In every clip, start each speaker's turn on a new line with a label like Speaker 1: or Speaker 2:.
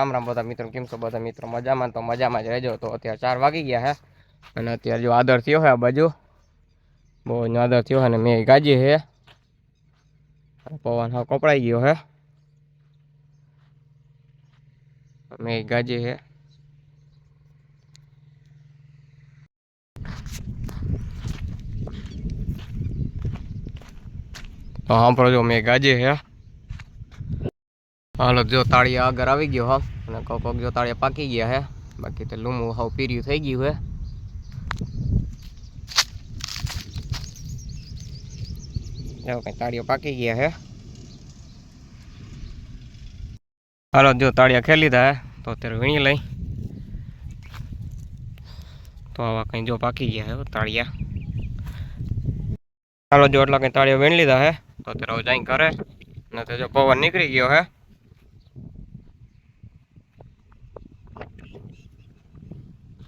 Speaker 1: રામ રામ બધા મિત્રો, કેમ છો બધા મિત્રો? મજામાં તો મજામાં જ રહેજો. તો અત્યારે ચાર વાગી ગયા હે અને અત્યારે જો આદર થયો હે આ બાજુ. બહુ આદર થયો હે મેં ગાજી હે. પવન હા કપડાઈ ગયો હે. મેં ગાજી હે. તો સાંભળો જો મેં ગાજી હે. હાલો, જો તાળિયા આગળ આવી ગયો, હા. અને કોક કોક જો તાળીયા પાકી ગયા હે. બાકી તો લૂમું હાવ પીર્યું થઈ ગયું હે. જો કઈ તાળીઓ પાકી ગયા હે. હાલો, જો તાળિયા ખેલી હે, તો અત્યારે વીણી લઈ. તો આવા કઈ જો પાકી ગયા હે તાળિયા. હાલો, જો એટલા કઈ તાળીઓ વીણી લીધા હે, તો અત્યારે જાય કરે ને તો જો પવન નીકળી ગયો હે.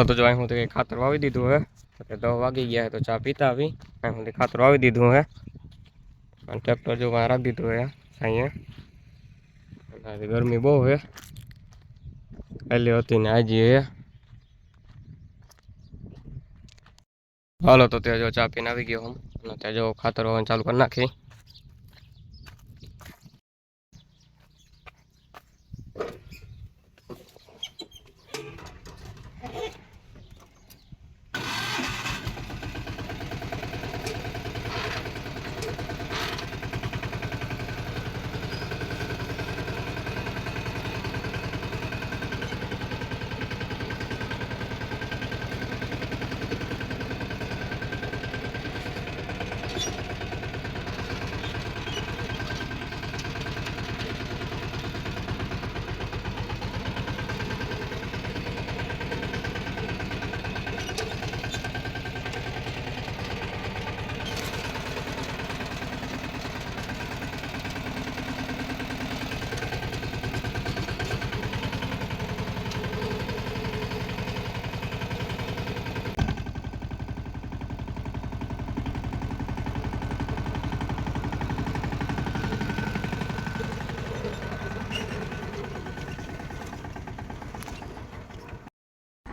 Speaker 1: હાલો તો જો અહીં સુધી ખાતર વાવી દીધું હે. એટલે દસ વાગી ગયા તો ચા પીતા આવી. અહીં હું ખાતર વાવી દીધું હે. અને ટ્રેક્ટર જો કાંઈ રાખી દીધું હે અહીંયા. ગરમી બહુ હે. પહેલી હતી ને આજે હે. હાલો તો ત્યાં જો ચા પીને આવી ગયો હું. અને ત્યાં જો ખાતર વાવવાનું ચાલુ કરી નાખી.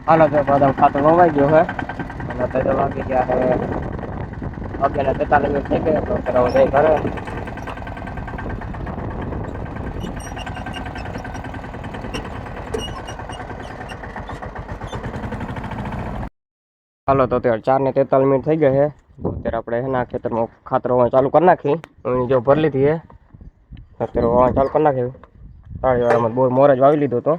Speaker 1: હાલો તો બધા ખાતર વવાઈ ગયો હે અને તો વાગી ગયા હે અગિયાર તેતાલીસ મિનિટ થઈ ગઈ તો અત્યારે હું જઈ ઘરે હાલો તો અત્યારે ચાર ને તેતાલીસ મિનિટ થઈ ગઈ છે તો અત્યારે આપણે એના ખેતરમાં ખાતર વાવવાનું ચાલુ કરી નાખી હું જો ભરી લીધી છે અત્યારે વાવવાનું ચાલુ કરી નાખ્યું તાળીવાળામાં બહુ મોર જ વાવી લીધો હતો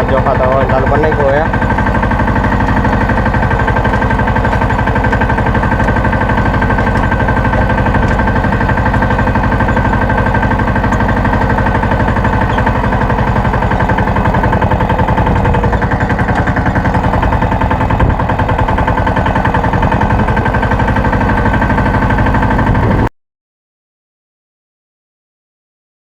Speaker 1: હાલો જો ખાતર વાવવાનું ચાલુ કરી નાખ્યું હે